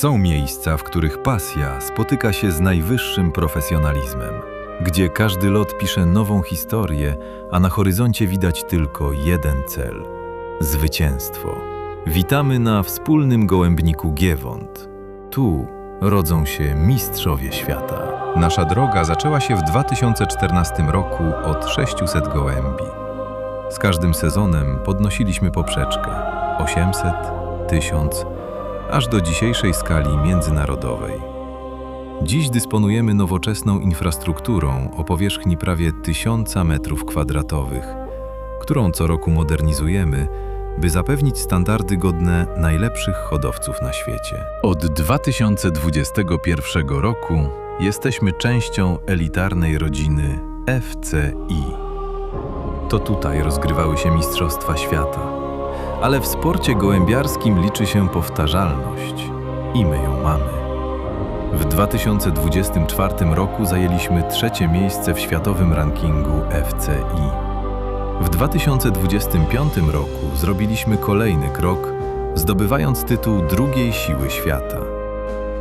Są miejsca, w których pasja spotyka się z najwyższym profesjonalizmem, gdzie każdy lot pisze nową historię, a na horyzoncie widać tylko jeden cel zwycięstwo. Witamy na wspólnym gołębniku Giewont. Tu rodzą się mistrzowie świata. Nasza droga zaczęła się w 2014 roku od 600 gołębi. Z każdym sezonem podnosiliśmy poprzeczkę 800, 1000, aż do dzisiejszej skali międzynarodowej. Dziś dysponujemy nowoczesną infrastrukturą o powierzchni prawie 1000 metrów kwadratowych, którą co roku modernizujemy, by zapewnić standardy godne najlepszych hodowców na świecie. Od 2021 roku jesteśmy częścią elitarnej rodziny FCI. To tutaj rozgrywały się Mistrzostwa Świata. Ale w sporcie gołębiarskim liczy się powtarzalność i my ją mamy. W 2024 roku zajęliśmy trzecie miejsce w światowym rankingu FCI. W 2025 roku zrobiliśmy kolejny krok, zdobywając tytuł drugiej siły świata.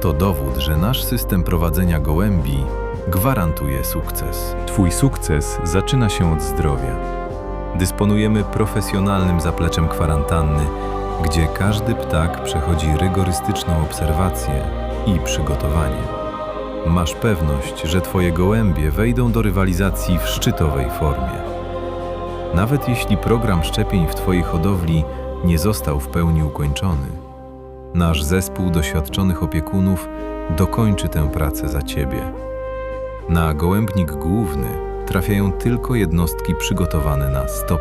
To dowód, że nasz system prowadzenia gołębi gwarantuje sukces. Twój sukces zaczyna się od zdrowia. Dysponujemy profesjonalnym zapleczem kwarantanny, gdzie każdy ptak przechodzi rygorystyczną obserwację i przygotowanie. Masz pewność, że Twoje gołębie wejdą do rywalizacji w szczytowej formie. Nawet jeśli program szczepień w Twojej hodowli nie został w pełni ukończony, nasz zespół doświadczonych opiekunów dokończy tę pracę za Ciebie. Na gołębnik główny trafiają tylko jednostki przygotowane na 100%.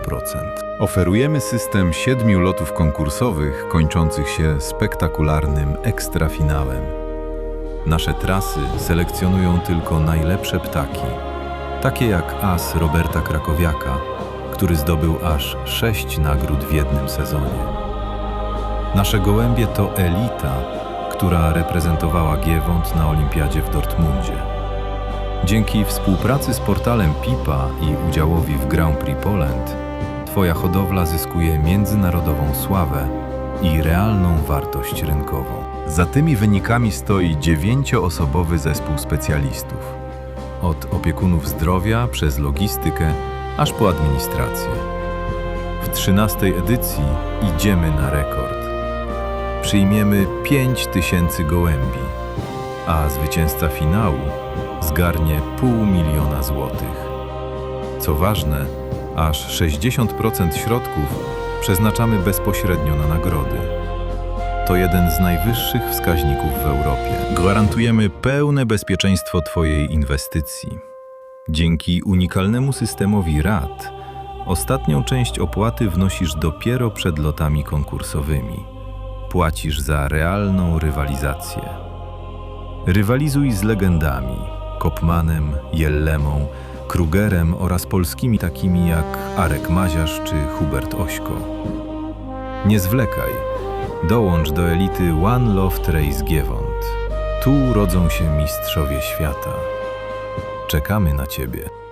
Oferujemy system siedmiu lotów konkursowych kończących się spektakularnym ekstrafinałem. Nasze trasy selekcjonują tylko najlepsze ptaki, takie jak as Roberta Krakowiaka, który zdobył aż sześć nagród w jednym sezonie. Nasze gołębie to elita, która reprezentowała Giewont na Olimpiadzie w Dortmundzie. Dzięki współpracy z portalem PIPA i udziałowi w Grand Prix Poland, Twoja hodowla zyskuje międzynarodową sławę i realną wartość rynkową. Za tymi wynikami stoi dziewięcioosobowy zespół specjalistów. Od opiekunów zdrowia przez logistykę aż po administrację. W 13 edycji idziemy na rekord. Przyjmiemy 5 tysięcy gołębi, a zwycięzca finału zgarnie pół miliona złotych. Co ważne, aż 60% środków przeznaczamy bezpośrednio na nagrody. To jeden z najwyższych wskaźników w Europie. Gwarantujemy pełne bezpieczeństwo Twojej inwestycji. Dzięki unikalnemu systemowi RAT ostatnią część opłaty wnosisz dopiero przed lotami konkursowymi. Płacisz za realną rywalizację. Rywalizuj z legendami Kopmanem, Jellemą, Krugerem oraz polskimi takimi jak Arek Maziarz czy Hubert Ośko. Nie zwlekaj. Dołącz do elity One Love Race Giewont. Tu rodzą się mistrzowie świata. Czekamy na Ciebie.